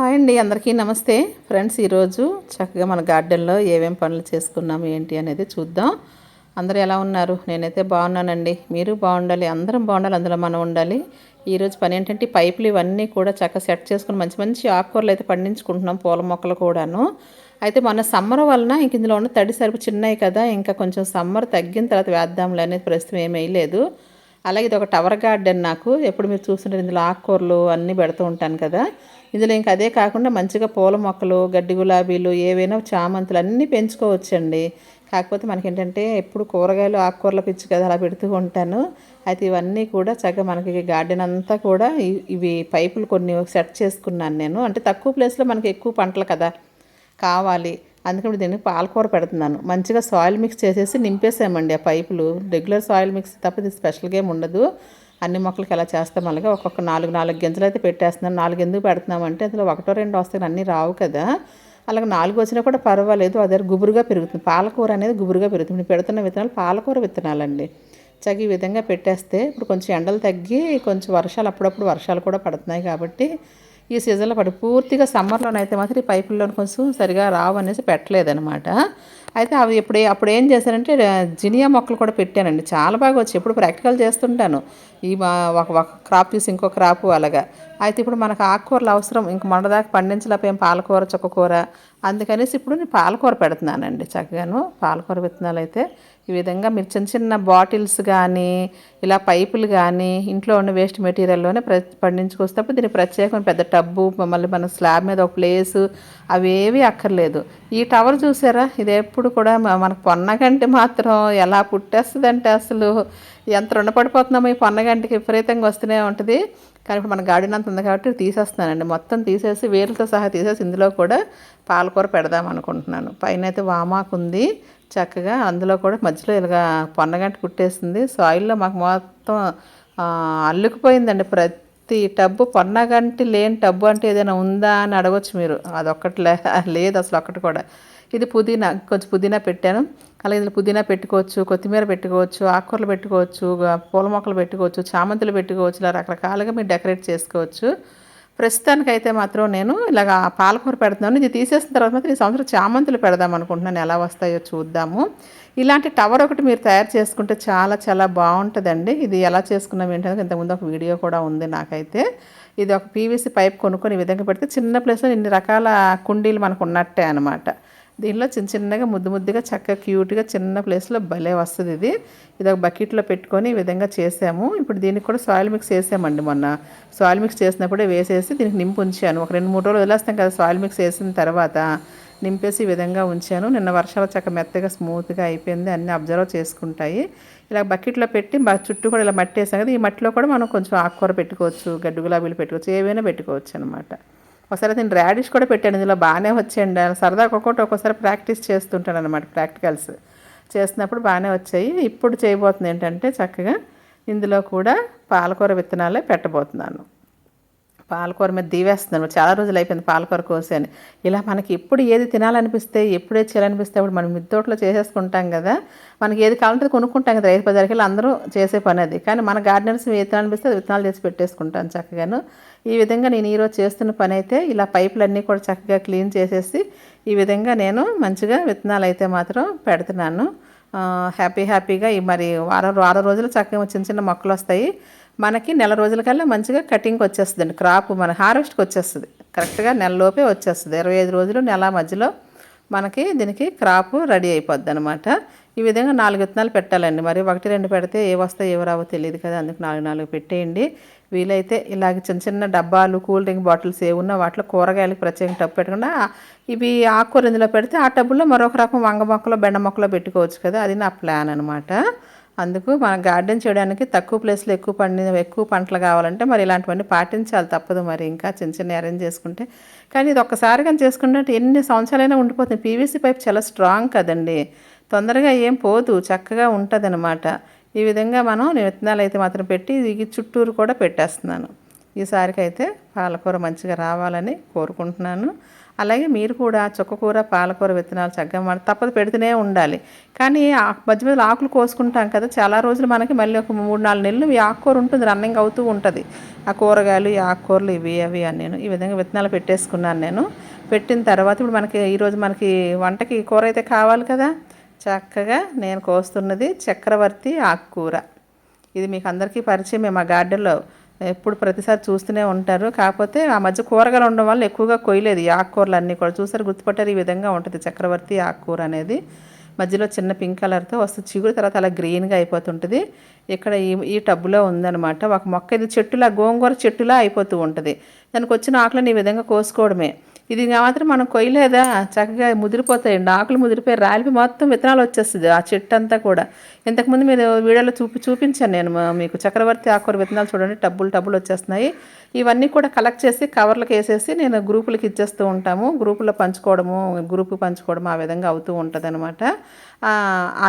Hi అండి అందరికీ నమస్తే. ఫ్రెండ్స్ ఈరోజు చక్కగా మన గార్డెన్లో ఏమేం పనులు చేసుకున్నాము ఏంటి అనేది చూద్దాం. అందరూ ఎలా ఉన్నారు? నేనైతే బాగున్నానండి. మీరు బాగుండాలి అందరం బాగుండాలి అందులో మనం ఉండాలి. ఈరోజు పని ఏంటంటే పైపులు ఇవన్నీ కూడా చక్కగా సెట్ చేసుకుని మంచి మంచి ఆకుకూరలు అయితే పండించుకుంటున్నాం పూల మొక్కలు కూడాను. అయితే మొన్న సమ్మర్ వలన ఇంక ఇందులో ఉన్న తడి సరుపు చిన్నవి కదా ఇంకా కొంచెం సమ్మర్ తగ్గిన తర్వాత వేద్దాంలే అనేది ప్రస్తుతం ఏమీ లేదు అలాగే ఇది ఒక టవర్ గార్డెన్ నాకు. ఎప్పుడు మీరు చూస్తుంటారు ఇందులో ఆకుకూరలు అన్నీ పెడుతూ ఉంటాను కదా. ఇందులో ఇంకా అదే కాకుండా మంచిగా పూల మొక్కలు గడ్డి గులాబీలు ఏవైనా చామంతులు అన్నీ పెంచుకోవచ్చండి. కాకపోతే మనకేంటంటే ఎప్పుడు కూరగాయలు ఆకుకూరల పిచ్చి కదా అలా పెడుతూ ఉంటాను. అయితే ఇవన్నీ కూడా చక్కగా మనకి గార్డెన్ అంతా కూడా ఇవి పైపులు కొన్ని సెట్ చేసుకున్నాను నేను. అంటే తక్కువ ప్లేస్లో మనకి ఎక్కువ పంటలు కదా కావాలి. అందుకని దీనికి పాలకూర పెడుతున్నాను. మంచిగా సాయిల్ మిక్స్ చేసేసి నింపేసామండి ఆ పైపులు. రెగ్యులర్ సాయిల్ మిక్స్ తప్ప ఇది స్పెషల్గా ఏమి ఉండదు. అన్ని మొక్కలకి ఎలా చేస్తాం. అలాగే ఒక్కొక్క నాలుగు నాలుగు గింజలు అయితే పెట్టేస్తున్నాం. నాలుగు ఎందుకు పెడుతున్నామంటే అందులో ఒకటో రెండు వస్తాయి అన్నీ రావు కదా. అలాగే నాలుగు వచ్చినా కూడా పర్వాలేదు. అదే గుబురుగా పెరుగుతుంది. పాలకూర అనేది గుబురుగా పెరుగుతుంది. పెడుతున్న విత్తనాలు పాలకూర విత్తనాలండి. చక్కగా ఈ విధంగా పెట్టేస్తే ఇప్పుడు కొంచెం ఎండలు తగ్గి కొంచెం వర్షాలు అప్పుడప్పుడు వర్షాలు కూడా పడుతున్నాయి కాబట్టి ఈ సీజన్లో పడి పూర్తిగా సమ్మర్లోనైతే మాత్రం ఈ పైపుల్లో కొంచెం సరిగా రావు అనేసి పెట్టలేదనమాట అయితే అవి ఇప్పుడు అప్పుడు ఏం చేశానంటే జినియా మొక్కలు కూడా పెట్టానండి. చాలా బాగా వచ్చి ఎప్పుడు ప్రాక్టికల్ చేస్తుంటాను. ఈ ఒక ఒక క్రాప్ తీసి ఇంకో క్రాప్ అలాగా. అయితే ఇప్పుడు మనకు ఆకుకూరలు అవసరం ఇంక మొన్నదాకా పండించలేకపోయాం పాలకూర చుక్కకూర. అందుకనేసి ఇప్పుడు నేను పాలకూర పెడుతున్నానండి చక్కగాను. పాలకూర విత్తనాలు అయితే ఈ విధంగా మీరు చిన్న చిన్న బాటిల్స్ కానీ ఇలా పైపులు కానీ ఇంట్లో ఉన్న వేస్ట్ మెటీరియల్లోనే ప్ర పండించుకొస్తే దీన్ని ప్రత్యేకమైన పెద్ద టబ్బు మళ్ళీ మన స్లాబ్ మీద ఒక ప్లేసు అవేవి అక్కర్లేదు. ఈ టవర్ చూసారా? ఇది ఎప్పుడు కూడా మనకు పొన్నగంటి మాత్రం ఎలా పుట్టేస్తుందంటే అసలు ఎంత రుణపడిపోతున్నామో ఈ పొన్నగంటికి విపరీతంగా వస్తూనే ఉంటుంది. కానీ ఇప్పుడు మన గార్డెన్ అంత ఉంది కాబట్టి తీసేస్తున్నానండి. మొత్తం తీసేసి వేర్లతో సహా తీసేసి ఇందులో కూడా పాలకూర పెడదాం అనుకుంటున్నాను. పైన అయితే వామాకు ఉంది. చక్కగా అందులో కూడా మధ్యలో ఇలాగా పొన్నగంట కుట్టేసింది. సాయిల్లో మాకు మొత్తం అల్లుకుపోయిందండి ప్రతి టబ్బు. పొన్నగంటి లేని టబ్బు అంటే ఏదైనా ఉందా అని అడగొచ్చు మీరు. అదొక్కటి లేదు అసలు ఒక్కటి కూడా. ఇది పుదీనా కొంచెం పుదీనా పెట్టాను. అలాగే ఇందులో పుదీనా పెట్టుకోవచ్చు కొత్తిమీర పెట్టుకోవచ్చు ఆకుకూరలు పెట్టుకోవచ్చు పూల మొక్కలు పెట్టుకోవచ్చు చామంతులు పెట్టుకోవచ్చు ఇలా రకరకాలుగా మీరు డెకరేట్ చేసుకోవచ్చు. ప్రస్తుతానికైతే మాత్రం నేను ఇలాగ పాలకూర పెడుతున్నాను. ఇది తీసేసిన తర్వాత మాత్రం ఈ సంవత్సరం చామంతులు పెడదాం అనుకుంటున్నాను. ఎలా వస్తాయో చూద్దాము. ఇలాంటి టవర్ ఒకటి మీరు తయారు చేసుకుంటే చాలా చాలా బాగుంటుందండి. ఇది ఎలా చేసుకున్నాం ఏంటంటే ఇంతకుముందు ఒక వీడియో కూడా ఉంది నాకైతే. ఇది ఒక పీవీసీ పైప్ కొనుక్కొని విధంగా పెడితే చిన్న ప్లేస్లో ఇన్ని రకాల కుండీలు మనకు ఉన్నట్టే అనమాట దీనిలో చిన్న చిన్నగా ముద్దు ముద్దుగా చక్కగా క్యూట్గా చిన్న ప్లేస్లో భలే వస్తుంది ఇది. ఇది ఒక బకెట్లో పెట్టుకొని ఈ విధంగా చేసాము. ఇప్పుడు దీనికి కూడా సాయిల్ మిక్స్ చేసామండి మొన్న. సాయిల్ మిక్స్ చేసినప్పుడే వేసేసి దీనికి నింపు ఉంచాను. ఒక రెండు మూడు రోజులు వదిలేస్తాం కదా సాయిల్ మిక్స్ వేసిన తర్వాత. నింపేసి ఈ విధంగా ఉంచాను. నిన్న వర్షాలు చక్క మెత్తగా స్మూత్గా అయిపోయింది. అన్నీ అబ్జర్వ్ చేసుకుంటాయి. ఇలా బకెట్లో పెట్టి చుట్టూ కూడా ఇలా మట్టి వేసాం కదా ఈ మట్టిలో కూడా మనం కొంచెం ఆకుకూర పెట్టుకోవచ్చు గడ్డు గులాబీలు పెట్టుకోవచ్చు ఏవైనా పెట్టుకోవచ్చు అనమాట ఒకసారి అతను రాడిష్ కూడా పెట్టాను ఇందులో బాగానే వచ్చాయండి. సరదాగా ఒక్కొక్కటి ఒక్కోసారి ప్రాక్టీస్ చేస్తుంటాను అనమాట ప్రాక్టికల్స్ చేసినప్పుడు బాగానే వచ్చాయి. ఇప్పుడు చేయబోతుంది ఏంటంటే చక్కగా ఇందులో కూడా పాలకూర విత్తనాలే పెట్టబోతున్నాను. పాలకూర మీద దీవేస్తున్నాను. చాలా రోజులు అయిపోయింది పాలకూర కోసాను ఇలా మనకి ఎప్పుడు ఏది తినాలనిపిస్తే ఎప్పుడే చేయాలనిపిస్తే అప్పుడు మనం మిద్దోట్లో చేసేసుకుంటాం కదా. మనకి ఏది కావాలంటే కొనుక్కుంటాం కదా. రైతు బజార్కి వెళ్ళి అందరూ చేసే పని అది. కానీ మన గార్డెన్స్ విత్తనాలు తినాలనిపిస్తే అది విత్తనాలు చేసి పెట్టేసుకుంటాను చక్కగాను. ఈ విధంగా నేను ఈరోజు చేస్తున్న పని అయితే ఇలా పైపులన్నీ కూడా చక్కగా క్లీన్ చేసేసి ఈ విధంగా నేను మంచిగా విత్తనాలు అయితే మాత్రం పెడుతున్నాను. హ్యాపీ హ్యాపీగా ఈ మరి వారం వారం రోజులు చక్కగా చిన్న చిన్న మొక్కలు వస్తాయి. మనకి నెల రోజులకల్లా మంచిగా కటింగ్కి వచ్చేస్తుందండి. క్రాప్ మన హార్వెస్ట్కి వచ్చేస్తుంది. కరెక్ట్గా నెలలోపే వచ్చేస్తుంది. ఇరవై ఐదు రోజులు నెల మధ్యలో మనకి దీనికి క్రాప్ రెడీ అయిపోద్ది అనమాట ఈ విధంగా నాలుగు విత్తనాలు పెట్టాలండి. మరి ఒకటి రెండు పెడితే ఏ వస్తాయి ఏవో రావో తెలియదు కదా అందుకు నాలుగు నాలుగు పెట్టేయండి. వీలైతే ఇలాగ చిన్న చిన్న డబ్బాలు కూల్ డ్రింక్ బాటిల్స్ ఏ ఉన్నా వాటిలో కూరగాయలకు ప్రత్యేక టబ్బు పెట్టకుండా ఇవి ఆకుకూర ఇందులో పెడితే ఆ టబ్బుల్లో మరొక రకం వంగ మొక్కలో బెండ మొక్కలో పెట్టుకోవచ్చు కదా. అది నా ప్లాన్ అనమాట అందుకు మన గార్డెన్ చేయడానికి తక్కువ ప్లేస్లో ఎక్కువ పండిన ఎక్కువ పంటలు కావాలంటే మరి ఇలాంటివన్నీ పాటించాలి తప్పదు మరి ఇంకా చిన్న చిన్న అరేంజ్ చేసుకుంటే. కానీ ఇది ఒక్కసారి కానీ చేసుకుంటే ఎన్ని సంవత్సరాలైనా ఉండిపోతుంది. పీవీసీ పైప్ చాలా స్ట్రాంగ్ కదండి. తొందరగా ఏం పోదు చక్కగా ఉంటుంది ఈ విధంగా మనం నేను విత్తనాలు అయితే మాత్రం పెట్టి ఇది చుట్టూరు కూడా పెట్టేస్తున్నాను. ఈసారికి అయితే పాలకూర మంచిగా రావాలని కోరుకుంటున్నాను. అలాగే మీరు కూడా చుక్కకూర పాలకూర విత్తనాలు చక్కగా మన తప్పదు పెడుతూనే ఉండాలి. కానీ ఆ మధ్య మధ్యలో ఆకులు కోసుకుంటాం కదా చాలా రోజులు మనకి మళ్ళీ ఒక మూడు నాలుగు నెలలు ఈ ఆకుకూర ఉంటుంది రన్నింగ్ అవుతూ ఉంటుంది. ఆ కూరగాయలు ఈ ఆకుకూరలు ఇవి అవి అని నేను ఈ విధంగా విత్తనాలు పెట్టేసుకున్నాను నేను. పెట్టిన తర్వాత ఇప్పుడు మనకి ఈరోజు మనకి వంటకి కూర అయితే కావాలి కదా చక్కగా నేను కోస్తున్నది చక్రవర్తి ఆకుకూర ఇది మీకు అందరికీ పరిచయం మా గార్డెన్లో ఎప్పుడు ప్రతిసారి చూస్తూనే ఉంటారు. కాకపోతే ఆ మధ్య కూరగాయలు ఉండడం వల్ల ఎక్కువగా కొయ్యలేదు. ఈ ఆకుకూరలు అన్నీ కూడా చూసారు. గుర్తుపట్టారు ఈ విధంగా ఉంటుంది చక్రవర్తి ఆకుకూర అనేది. మధ్యలో చిన్న పింక్ కలర్తో వస్తుంది చిగురు తర్వాత అలా గ్రీన్గా అయిపోతుంటుంది. ఇక్కడ ఈ ఈ టబ్బులో ఉందన్నమాట. ఒక మొక్క ఇది చెట్టులా గోంగూర చెట్టులా అయిపోతూ ఉంటుంది. దానికి వచ్చిన ఆకులను ఈ విధంగా కోసుకోవడమే. ఇది మాత్రం మనం కొయ్యలేదా? చక్కగా ముదిరిపోతాయండి. ఆకులు ముదిరిపోయి రాలిపి మొత్తం విత్తనాలు వచ్చేస్తుంది ఆ చెట్టు అంతా కూడా ఇంతకుముందు మీరు వీడియోలో చూపి చూపించాను నేను మీకు చక్రవర్తి ఆకుకూర విత్తనాలు చూడండి. టబ్బులు టబ్బులు వచ్చేస్తున్నాయి. ఇవన్నీ కూడా కలెక్ట్ చేసి కవర్లకు వేసేసి నేను గ్రూపులకు ఇచ్చేస్తూ ఉంటాము. గ్రూపులో పంచుకోవడము గ్రూపు పంచుకోవడం ఆ విధంగా అవుతూ ఉంటుంది అనమాట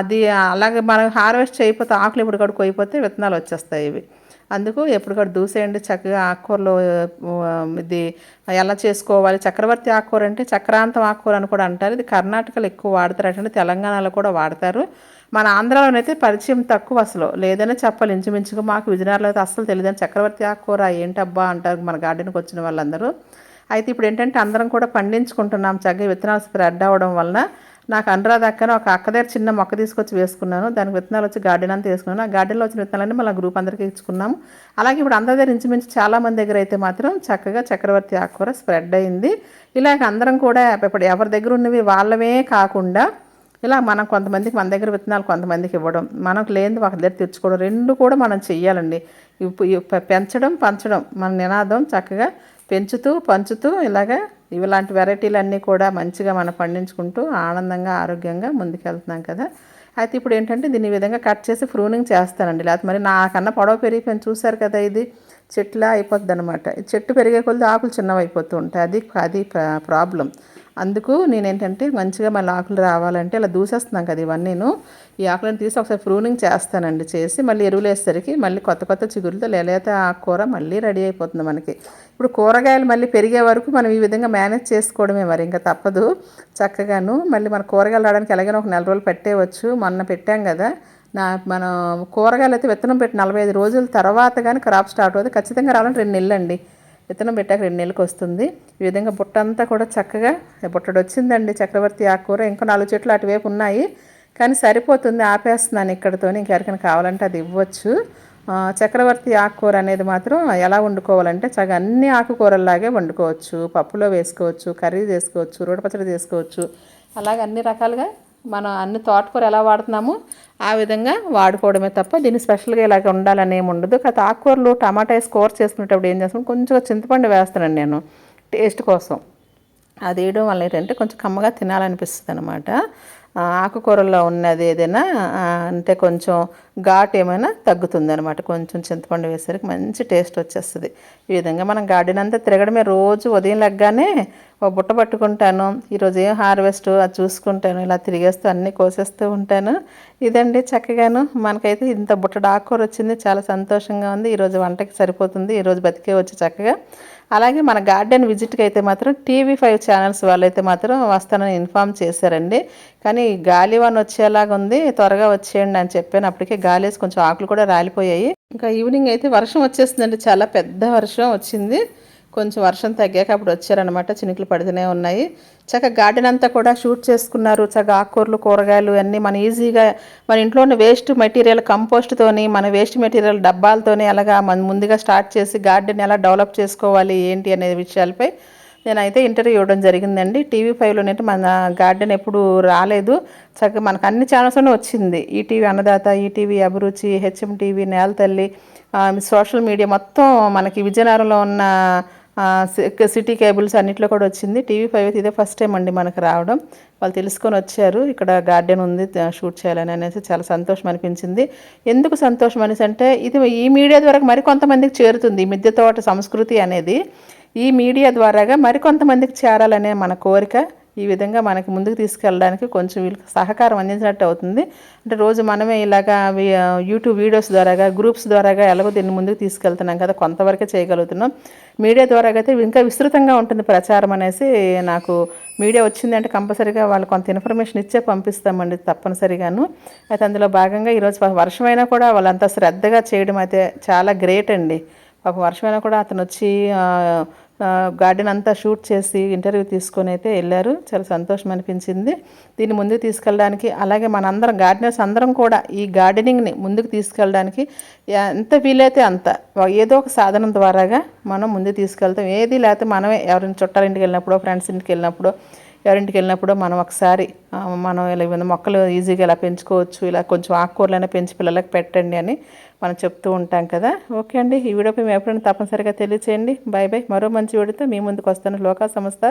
అది అలాగే మనం హార్వెస్ట్ చేయకపోతే ఆకులు ఇప్పుడు కూడా కొయ్యిపోతే విత్తనాలు వచ్చేస్తాయి ఇవి. అందుకు ఎప్పటికప్పుడు దూసేయండి. చక్కగా ఆకుకూరలు ఇది ఎలా చేసుకోవాలి? చక్రవర్తి ఆకుకూర అంటే చక్రాంతం ఆకుకూర అని కూడా అంటారు. ఇది కర్ణాటకలో ఎక్కువ వాడతారు. అంటే తెలంగాణలో కూడా వాడతారు. మన ఆంధ్రాలోనైతే పరిచయం తక్కువ అసలు. లేదనే చెప్పాలి. ఇంచుమించుగా మాకు విజయనగరంలో అయితే అసలు తెలియదు చక్రవర్తి ఆకుకూర ఏంటబ్బా అంటారు మన గార్డెన్కి వచ్చిన వాళ్ళందరూ. అయితే ఇప్పుడు ఏంటంటే అందరం కూడా పండించుకుంటున్నాం. చక్కగా విత్తనాలు స్ప్రెడ్ అవ్వడం వలన నాకు అనురాధ అక్కన ఒక అక్క దగ్గర చిన్న మొక్క తీసుకొచ్చి వేసుకున్నాను. దానికి విత్తనాలు వచ్చి గార్డెన్ అంతా వేసుకున్నాను. ఆ గార్డెన్లో వచ్చిన విత్తనాలన్నీ మళ్ళీ గ్రూప్ అందరికీ ఇచ్చుకున్నాము. అలాగే ఇప్పుడు అందరి దగ్గర ఇంచుమించు చాలామంది దగ్గర అయితే మాత్రం చక్కగా చక్రవర్తి ఆకుకూర స్ప్రెడ్ అయింది. ఇలాగ అందరం కూడా ఇప్పుడు ఎవరి దగ్గర ఉన్నవి వాళ్ళవే కాకుండా ఇలా మనం కొంతమందికి మన దగ్గర విత్తనాలు కొంతమందికి ఇవ్వడం మనకు లేనిది ఒక దగ్గర తెచ్చుకోవడం రెండు కూడా మనం చెయ్యాలండి. పెంచడం పంచడం మన నినాదం చక్కగా పెంచుతూ పంచుతూ ఇలాగా ఇలాంటి వెరైటీలన్నీ కూడా మంచిగా మనం పండించుకుంటూ ఆనందంగా ఆరోగ్యంగా ముందుకెళ్తున్నాం కదా. అయితే ఇప్పుడు ఏంటంటే దీన్ని ఈ విధంగా కట్ చేసి ఫ్రూనింగ్ చేస్తానండి. లేకపోతే మరి నాకన్నా పొడవు పెరిగిపోయింది చూసారు కదా ఇది. చెట్లా అయిపోద్ది అనమాట చెట్టు పెరిగే కొద్ది ఆకులు చిన్నవి అయిపోతూ ఉంటాయి. అది అది ప్రాబ్లం. అందుకు నేను ఏంటంటే మంచిగా మళ్ళీ ఆకులు రావాలంటే ఇలా దూసేస్తున్నాం కదా ఇవన్నీను. ఈ ఆకులను తీసి ఒకసారి ప్రూనింగ్ చేస్తానండి చేసి మళ్ళీ ఎరువులు వేసేసరికి మళ్ళీ కొత్త కొత్త చిగురులతో లేలేత ఆకుకూర మళ్ళీ రెడీ అయిపోతుంది మనకి. ఇప్పుడు కూరగాయలు మళ్ళీ పెరిగే వరకు మనం ఈ విధంగా మేనేజ్ చేసుకోవడమే మరి ఇంకా తప్పదు. చక్కగాను మళ్ళీ మన కూరగాయలు రావడానికి ఎలాగైనా ఒక నెల రోజులు పెట్టేయవచ్చు మొన్న పెట్టాం కదా నా మనం కూరగాయలు అయితే విత్తనం పెట్టి నలభై ఐదు రోజుల తర్వాత కానీ క్రాప్ స్టార్ట్ అవుతుంది. ఖచ్చితంగా రావాలంటే రెండు నెలలు అండి విత్తనం పెట్టాక రెండు నెలలకు వస్తుంది. ఈ విధంగా బుట్ట అంతా కూడా చక్కగా బుట్టడు వచ్చిందండి చక్రవర్తి ఆకుకూర ఇంకా నాలుగు చెట్లు అటువైపు ఉన్నాయి. కానీ సరిపోతుంది ఆపేస్తున్నాను ఇక్కడతో ఇంకెవరికైనా కావాలంటే అది ఇవ్వచ్చు. చక్రవర్తి ఆకుకూర అనేది మాత్రం ఎలా వండుకోవాలంటే చక్కగా అన్ని ఆకుకూరల్లాగే వండుకోవచ్చు. పప్పులో వేసుకోవచ్చు కర్రీ చేసుకోవచ్చు రోడ్డు పచ్చడి చేసుకోవచ్చు. అలాగే అన్ని రకాలుగా మనం అన్ని తోటకూర ఎలా వాడుతున్నామో ఆ విధంగా వాడుకోవడమే తప్ప దీన్ని స్పెషల్గా ఇలాగ ఉండాలని ఏమి ఉండదు. కాకపోతే ఆకుకూరలు టమాటా వేసి కూర చేసుకునేటప్పుడు ఏం చేస్తాను కొంచెం చింతపండు వేస్తానండి నేను టేస్ట్ కోసం. అది వేయడం వల్ల ఏంటంటే కొంచెం కమ్మగా తినాలనిపిస్తుంది అనమాట ఆకుకూరల్లో ఉన్నది ఏదైనా అంటే కొంచెం ఘాట్ ఏమైనా తగ్గుతుంది అనమాట కొంచెం చింతపండు వేసరికి మంచి టేస్ట్ వచ్చేస్తుంది. ఈ విధంగా మనం గార్డెన్ అంతా తిరగడమే. రోజు ఉదయం లెగ్గానే ఒక బుట్ట పట్టుకుంటాను. ఈరోజు ఏం హార్వెస్ట్ అది చూసుకుంటాను. ఇలా తిరిగేస్తూ అన్నీ కోసేస్తూ ఉంటాను. ఇదండి చక్కగాను. మనకైతే ఇంత బుట్ట ఆకుకూర వచ్చింది చాలా సంతోషంగా ఉంది. ఈరోజు వంటకి సరిపోతుంది. ఈరోజు బతికే వచ్చి చక్కగా అలాగే మన గార్డెన్ విజిట్కి అయితే మాత్రం టీవీ ఫైవ్ ఛానల్స్ వాళ్ళైతే మాత్రం వస్తానని ఇన్ఫామ్ చేశారండి. కానీ గాలి వన్ వచ్చేలాగా ఉంది త్వరగా వచ్చేయండి అని చెప్పాను. అప్పటికే గాలి వేసి కొంచెం ఆకులు కూడా రాలిపోయాయి. ఇంకా ఈవినింగ్ అయితే వర్షం వచ్చేసిందండి చాలా పెద్ద వర్షం వచ్చింది. కొంచెం వర్షం తగ్గాక అప్పుడు వచ్చారనమాట చినుకులు పడుతూనే ఉన్నాయి. చక్కగా గార్డెన్ అంతా కూడా షూట్ చేసుకున్నారు. చక్కగా ఆకుకూరలు కూరగాయలు అన్నీ మన ఈజీగా మన ఇంట్లో ఉన్న వేస్ట్ మెటీరియల్ కంపోస్ట్తోని మన వేస్ట్ మెటీరియల్ డబ్బాలతోని అలాగా మన ముందుగా స్టార్ట్ చేసి గార్డెన్ ఎలా డెవలప్ చేసుకోవాలి ఏంటి అనే విషయాలపై నేనైతే ఇంటర్వ్యూ ఇవ్వడం జరిగిందండి. టీవీ ఫైవ్లోనైతే మన గార్డెన్ ఎప్పుడు రాలేదు. చక్కగా మనకు అన్ని ఛానల్స్లోనే వచ్చింది. ETV Annadata ETV Abhiruchi HM TV Nela Talli social media మొత్తం మనకి విజయనగరంలో ఉన్న సిటీ కేబుల్స్ అన్నిట్లో కూడా వచ్చింది. టీవీ ఫైవ్ అయితే ఇదే ఫస్ట్ టైం అండి మనకు రావడం. వాళ్ళు తెలుసుకొని వచ్చారు. ఇక్కడ గార్డెన్ ఉంది షూట్ చేయాలని అనేసి చాలా సంతోషం అనిపించింది. ఎందుకు సంతోషం అనేసి అంటే ఇది ఈ మీడియా ద్వారా మరి కొంతమందికి చేరుతుంది. ఈ మిద్దె తోట సంస్కృతి అనేది ఈ మీడియా ద్వారాగా మరికొంతమందికి చేరాలనే మన కోరిక. ఈ విధంగా మనకి ముందుకు తీసుకెళ్ళడానికి కొంచెం వీళ్ళకి సహకారం అందించినట్టు అవుతుంది. అంటే రోజు మనమే ఇలాగా యూట్యూబ్ వీడియోస్ ద్వారాగా గ్రూప్స్ ద్వారాగా ఎలాగో దీన్ని ముందుకు తీసుకెళ్తున్నాం కదా కొంతవరకే చేయగలుగుతున్నాం. మీడియా ద్వారా అయితే ఇంకా విస్తృతంగా ఉంటుంది ప్రచారం అనేసి నాకు మీడియా వచ్చిందంటే కంపల్సరీగా వాళ్ళు కొంత ఇన్ఫర్మేషన్ ఇచ్చే పంపిస్తామండి తప్పనిసరిగాను. అయితే అందులో భాగంగా ఈరోజు వర్షమైనా కూడా వాళ్ళంతా శ్రద్ధగా చేయడం అయితే చాలా గ్రేట్ అండి. పాపం వర్షమైనా కూడా అతను వచ్చి గార్డెన్ అంతా షూట్ చేసి ఇంటర్వ్యూ తీసుకొని అయితే వెళ్ళారు. చాలా సంతోషం అనిపించింది. దీన్ని ముందుకు తీసుకెళ్ళడానికి అలాగే మనందరం గార్డెనర్స్ అందరం కూడా ఈ గార్డెనింగ్ని ముందుకు తీసుకెళ్ళడానికి ఎంత వీలైతే అంత ఏదో ఒక సాధనం ద్వారాగా మనం ముందుకు తీసుకెళ్తాం. ఏది లేకపోతే మనమే ఎవరిని చుట్టాలింటికి వెళ్ళినప్పుడు ఫ్రెండ్స్ ఇంటికి వెళ్ళినప్పుడు ఎవరింటికి వెళ్ళినప్పుడు మనం ఒకసారి మనం ఇలా మొక్కలు ఈజీగా ఇలా పెంచుకోవచ్చు ఇలా కొంచెం ఆకుకూరలైనా పెంచి పిల్లలకు పెట్టండి అని మనం చెప్తూ ఉంటాం కదా. ఓకే అండి ఈ వీడియోపై మీ అభిప్రాయం తప్పనిసరిగా తెలియచేయండి. బాయ్ బాయ్ మరో మంచి వీడియోతో మీ ముందుకు వస్తాను. లోకా సంస్థ